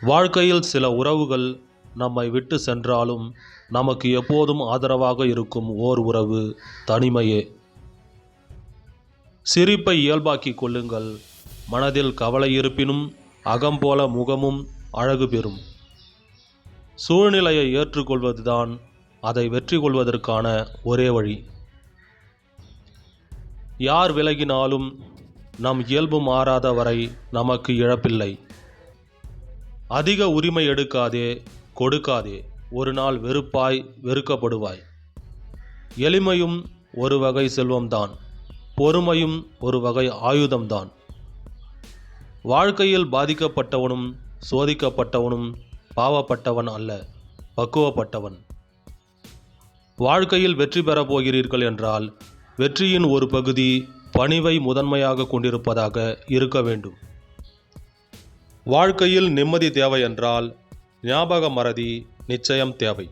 வாழ்க்கையில் சில உறவுகள் நம்மை விட்டு சென்றாலும் நமக்கு எப்போதும் ஆதரவாக இருக்கும் ஓர் உறவு தனிமையே. சிரிப்பை இயல்பாக்கிக் கொள்ளுங்கள். மனதில் கவலை இருப்பினும் அகம் போல முகமும் அழகு பெறும். சூழ்நிலையை ஏற்றுக்கொள்வதுதான் அதை வெற்றி கொள்வதற்கான ஒரே வழி. யார் விலகினாலும் நம் இயல்பு மாறாத வரை நமக்கு இழப்பில்லை. அதிக உரிமை எடுக்காதே கொடுக்காதே. ஒரு நாள் வெறுப்பாய் வெறுக்கப்படுவாய். எளிமையும் ஒரு வகை செல்வம்தான். பொறுமையும் ஒரு வகை ஆயுதம்தான். வாழ்க்கையில் பாதிக்கப்பட்டவனும் சோதிக்கப்பட்டவனும் பாவப்பட்டவன் அல்ல பக்குவப்பட்டவன். வாழ்க்கையில் வெற்றி பெறப் போகிறீர்கள் என்றால் வெற்றியின் ஒரு பகுதி பணிவை முதன்மையாக கொண்டிருப்பதாக இருக்க வேண்டும். வாழ்க்கையில் நிம்மதி தேவை என்றால் ஞாபக மறதி நிச்சயம் தேவை.